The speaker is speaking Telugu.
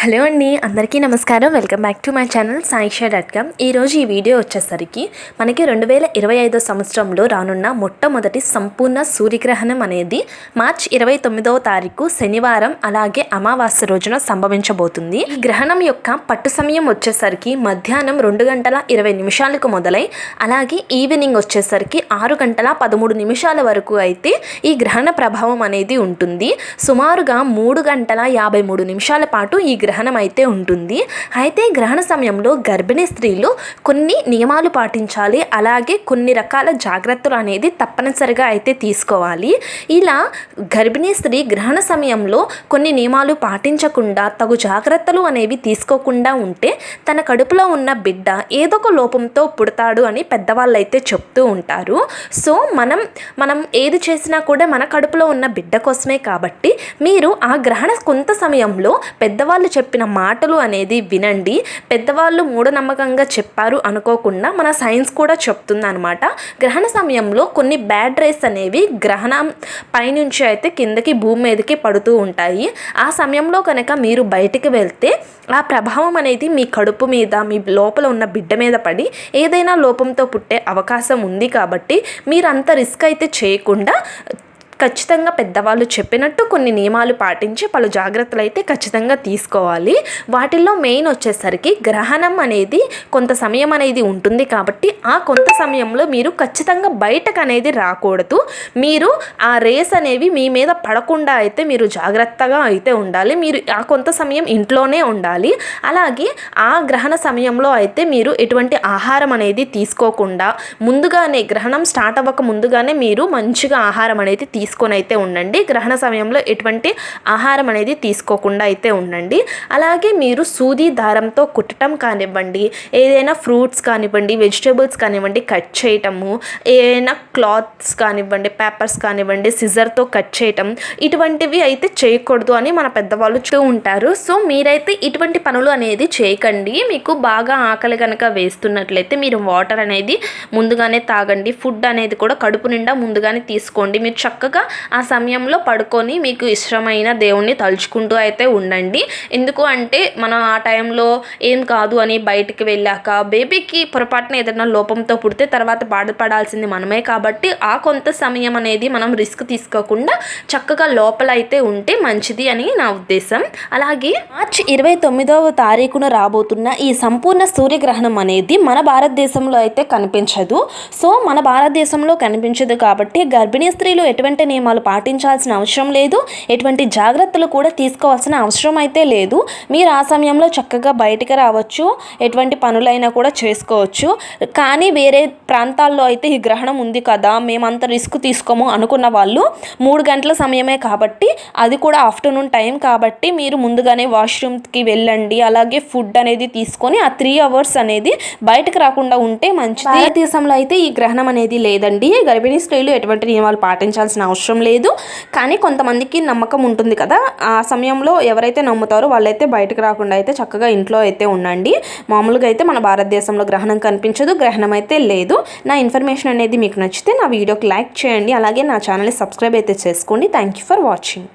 హలో అండి అందరికీ నమస్కారం. Welcome back to my channel Saisha dot com. ఈరోజు ఈ వీడియో వచ్చేసరికి మనకి రెండు వేల ఇరవై ఐదో సంవత్సరంలో రానున్న మొట్టమొదటి సంపూర్ణ సూర్యగ్రహణం అనేది మార్చ్ ఇరవై తొమ్మిదవ తారీఖు శనివారం అలాగే అమావాస్య రోజున సంభవించబోతుంది. ఈ గ్రహణం యొక్క పట్టు సమయం వచ్చేసరికి మధ్యాహ్నం రెండు గంటల ఇరవై నిమిషాలకు మొదలై అలాగే ఈవినింగ్ వచ్చేసరికి ఆరు గంటల పదమూడు నిమిషాల వరకు అయితే ఈ గ్రహణ ప్రభావం అనేది ఉంటుంది. సుమారుగా మూడు గంటల యాభై మూడు నిమిషాల పాటు ఈ గ్రహణం అయితే ఉంటుంది. అయితే గ్రహణ సమయంలో గర్భిణీ స్త్రీలు కొన్ని నియమాలు పాటించాలి. అలాగే కొన్ని రకాల జాగ్రత్తలు అనేది తప్పనిసరిగా అయితే తీసుకోవాలి. ఇలా గర్భిణీ స్త్రీ గ్రహణ సమయంలో కొన్ని నియమాలు పాటించకుండా తగు జాగ్రత్తలు అనేవి తీసుకోకుండా ఉంటే తన కడుపులో ఉన్న బిడ్డ ఏదో ఒక లోపంతో పుడతాడు అని పెద్దవాళ్ళు అయితే చెప్తూ ఉంటారు. సో మనం మనం ఏది చేసినా కూడా మన కడుపులో ఉన్న బిడ్డ కోసమే కాబట్టి మీరు ఆ గ్రహణ కొంత సమయంలో పెద్దవాళ్ళు చెప్పిన మాటలు అనేది వినండి. పెద్దవాళ్ళు మూఢనమ్మకంగా చెప్పారు అనుకోకుండా మన సైన్స్ కూడా చెప్తుంది అనమాట గ్రహణ సమయంలో కొన్ని బ్యాడ్ రేస్ అనేవి గ్రహణం పైనుంచి అయితే కిందకి భూమి మీదకి పడుతూ ఉంటాయి. ఆ సమయంలో కనుక మీరు బయటికి వెళ్తే ఆ ప్రభావం అనేది మీ కడుపు మీద మీ లోపల ఉన్న బిడ్డ మీద పడి ఏదైనా లోపంతో పుట్టే అవకాశం ఉంది కాబట్టి మీరంత రిస్క్ అయితే చేయకుండా ఖచ్చితంగా పెద్దవాళ్ళు చెప్పినట్టు కొన్ని నియమాలు పాటించి పలు జాగ్రత్తలు అయితే ఖచ్చితంగా తీసుకోవాలి. వాటిల్లో మెయిన్ వచ్చేసరికి గ్రహణం అనేది కొంత సమయం అనేది ఉంటుంది కాబట్టి ఆ కొంత సమయంలో మీరు ఖచ్చితంగా బయటకు అనేది రాకూడదు. మీరు ఆ రేస్ అనేవి మీ మీద పడకుండా అయితే మీరు జాగ్రత్తగా అయితే ఉండాలి. మీరు ఆ కొంత సమయం ఇంట్లోనే ఉండాలి. అలాగే ఆ గ్రహణ సమయంలో అయితే మీరు ఎటువంటి ఆహారం అనేది తీసుకోకుండా ముందుగానే గ్రహణం స్టార్ట్ అవ్వక ముందుగానే మీరు మంచిగా ఆహారం అనేది తీసుకో తీసుకొని అయితే ఉండండి. గ్రహణ సమయంలో ఎటువంటి ఆహారం అనేది తీసుకోకుండా అయితే ఉండండి. అలాగే మీరు సూది దారంతో కుట్టడం కానివ్వండి ఏదైనా ఫ్రూట్స్ కానివ్వండి వెజిటేబుల్స్ కానివ్వండి కట్ చేయటము ఏదైనా క్లాత్స్ కానివ్వండి పేపర్స్ కానివ్వండి సిజర్తో కట్ చేయటం ఇటువంటివి అయితే చేయకూడదు అని మన పెద్దవాళ్ళు చూ ఉంటారు. సో మీరైతే ఇటువంటి పనులు అనేది చేయకండి. మీకు బాగా ఆకలి కనుక వేస్తున్నట్లయితే మీరు వాటర్ అనేది ముందుగానే తాగండి. ఫుడ్ అనేది కూడా కడుపు నిండా ముందుగానే తీసుకోండి. మీరు చక్కగా ఆ సమయంలో పడుకొని మీకు ఇష్టమైన దేవుణ్ణి తలుచుకుంటూ అయితే ఉండండి. ఎందుకు అంటే మనం ఆ టైంలో ఏం కాదు అని బయటికి వెళ్ళాక బేబీకి పొరపాటున ఏదైనా లోపంతో పుడితే తర్వాత బాధపడాల్సింది మనమే కాబట్టి ఆ కొంత సమయం అనేది మనం రిస్క్ తీసుకోకుండా చక్కగా లోపల అయితే ఉంటే మంచిది అని నా ఉద్దేశం. అలాగే మార్చి ఇరవై తొమ్మిదవ తారీఖున రాబోతున్న ఈ సంపూర్ణ సూర్యగ్రహణం అనేది మన భారతదేశంలో అయితే కనిపించదు. సో మన భారతదేశంలో కనిపించదు కాబట్టి గర్భిణీ స్త్రీలు ఎటువంటి నియమాలు పాటించాల్సిన అవసరం లేదు. ఎటువంటి జాగ్రత్తలు కూడా తీసుకోవాల్సిన అవసరం అయితే లేదు. మీరు ఆ సమయంలో చక్కగా బయటికి రావచ్చు. ఎటువంటి పనులైనా కూడా చేసుకోవచ్చు. కానీ వేరే ప్రాంతాల్లో అయితే ఈ గ్రహణం ఉంది కదా మేమంత రిస్క్ తీసుకోము అనుకున్న వాళ్ళు మూడు గంటల సమయమే కాబట్టి అది కూడా ఆఫ్టర్నూన్ టైం కాబట్టి మీరు ముందుగానే వాష్రూమ్కి వెళ్ళండి. అలాగే ఫుడ్ అనేది తీసుకొని ఆ త్రీ అవర్స్ అనేది బయటకు రాకుండా ఉంటే మంచిది. భారతదేశంలో అయితే ఈ గ్రహణం అనేది లేదండి. గర్భిణీ స్త్రీలు ఎటువంటి నియమాలు పాటించాల్సిన అవసరం అవసరం లేదు. కానీ కొంతమందికి నమ్మకం ఉంటుంది కదా. ఆ సమయంలో ఎవరైతే నమ్ముతారో వాళ్ళైతే బయటకు రాకుండా అయితే చక్కగా ఇంట్లో అయితే ఉండండి. మామూలుగా అయితే మన భారతదేశంలో గ్రహణం కనిపించదు గ్రహణం అయితే లేదు. నా ఇన్ఫర్మేషన్ అనేది మీకు నచ్చితే నా వీడియోకి లైక్ చేయండి. అలాగే నా ఛానల్ని సబ్స్క్రైబ్ అయితే చేసుకోండి. Thank you for watching.